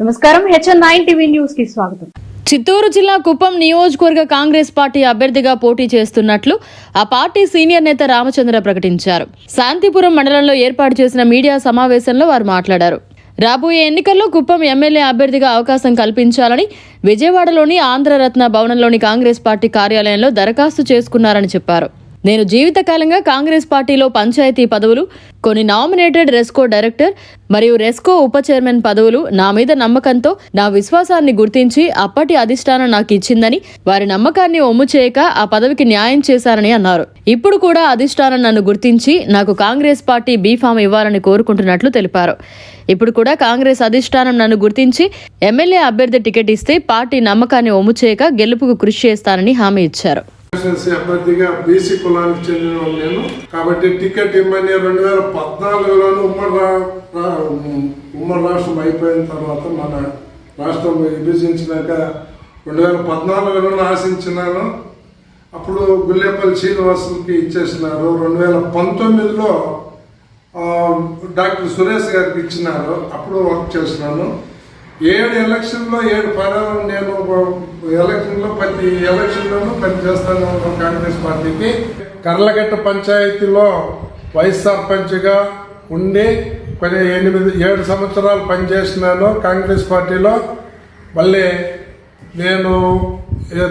నమస్కారం. HN nine TV న్యూస్కి స్వాగతం. చిత్తూరు జిల్లా కుప్పం నియోజకవర్గ కాంగ్రెస్ పార్టీ అభ్యర్థిగా పోటీ చేస్తున్నట్లు ఆ పార్టీ సీనియర్ నేత రామచంద్ర ప్రకటించారు. శాంతిపురం మండలంలో ఏర్పాటు చేసిన మీడియా సమావేశంలో వారు మాట్లాడారు. రాబోయే ఎన్నికల్లో కుప్పం ఎమ్మెల్యే అభ్యర్థిగా అవకాశం కల్పించాలని విజయవాడలోని ఆంధ్రరత్న భవనంలోని కాంగ్రెస్ పార్టీ కార్యాలయంలో దరఖాస్తు చేసుకున్నారని చెప్పారు. నేను జీవితకాలంగా కాంగ్రెస్ పార్టీలో పంచాయతీ పదవులు కొన్ని నామినేటెడ్ రెస్కో డైరెక్టర్ మరియు రెస్కో ఉప చైర్మన్ పదవులు నా మీద నమ్మకంతో నా విశ్వాసాన్ని గుర్తించి అప్పటి అధిష్టానం నాకు ఇచ్చిందని వారి నమ్మకాన్ని ఒమ్ము చేయక ఆ పదవికి న్యాయం చేశారని అన్నారు. ఇప్పుడు కూడా అధిష్టానం నన్ను గుర్తించి నాకు కాంగ్రెస్ పార్టీ బీఫామ్ ఇవ్వాలని కోరుకుంటున్నట్లు తెలిపారు. ఇప్పుడు కూడా కాంగ్రెస్ అధిష్టానం నన్ను గుర్తించి ఎమ్మెల్యే అభ్యర్థి టికెట్ ఇస్తే పార్టీ నమ్మకాన్ని ఒమ్ము చేయక గెలుపుకు కృషి చేస్తానని హామీ ఇచ్చారు. అభ్యర్థిగా బీసీ కులానికి చెందిన నేను. కాబట్టి టికెట్ ఇమ్మని రెండు వేల పద్నాలుగులోను ఉమ్మడి రా- ఉమ్మడి రాష్ట్రం అయిపోయిన తర్వాత మన రాష్ట్రం విభజించినాక రెండు వేల పద్నాలుగులోనే ఆశించినాను. అప్పుడు గుల్లేపల్లి శ్రీనివాసులకి ఇచ్చేసినారు. రెండు వేల పంతొమ్మిదిలో డాక్టర్ సురేష్ గారికి ఇచ్చినారు. అప్పుడు వర్క్ చేసినాను. ఏడు ఎలక్షన్లో ఏడు పదాలు నేను ఎలక్షన్లో ప్రతి ఎలక్షన్లోనూ పనిచేస్తాను కాంగ్రెస్ పార్టీకి. కర్లగట్ట పంచాయతీలో వైస్ సర్పంచ్గా ఉండి కొన్ని ఎనిమిది ఏడు సంవత్సరాలు పనిచేసినాను కాంగ్రెస్ పార్టీలో. మళ్ళీ నేను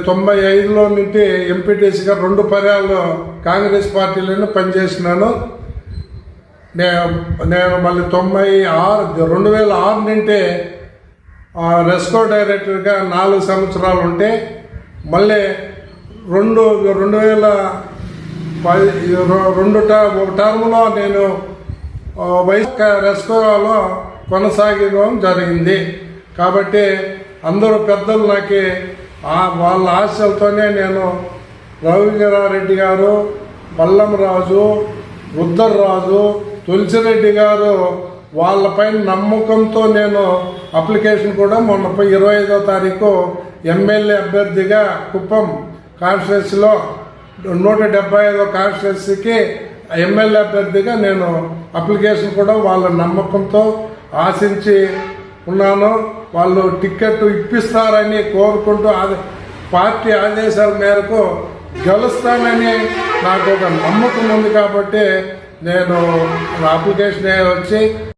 తొంభై ఐదులో నుండి ఎంపీటీసీగా రెండు పర్యాలు కాంగ్రెస్ పార్టీలోనే పనిచేసినాను. నేను నేను మళ్ళీ తొంభై ఆరు రెండు వేల ఆరు నుండి రెస్కో డైరెక్టర్గా నాలుగు సంవత్సరాలు ఉంటే మళ్ళీ రెండు రెండు వేల పది రెండు ఒక టర్మ్లో నేను ఆ, వైస్ రెస్కోలో కొనసాగడం జరిగింది. కాబట్టి అందరూ పెద్దలు నాకు వాళ్ళ ఆశలతోనే నేను రవిగిరారెడ్డి గారు మల్లంరాజు రుద్దర్రాజు తులసిరెడ్డి గారు వాళ్ళపైన నమ్మకంతో నేను అప్లికేషన్ కూడా మొన్న ఇరవై ఐదో తారీఖు ఎమ్మెల్యే అభ్యర్థిగా కుప్పం కాన్స్టిట్యున్సీలో నూట డెబ్బై ఐదో కాన్స్టిట్యున్సీకి ఎమ్మెల్యే అభ్యర్థిగా నేను అప్లికేషన్ కూడా వాళ్ళ నమ్మకంతో ఆశించి ఉన్నాను. వాళ్ళు టికెట్ ఇప్పిస్తారని కోరుకుంటూ పార్టీ ఆదేశాల మేరకు గెలుస్తానని నాకు ఒక నమ్మకం ఉంది కాబట్టి నేను అప్లికేషన్ వచ్చి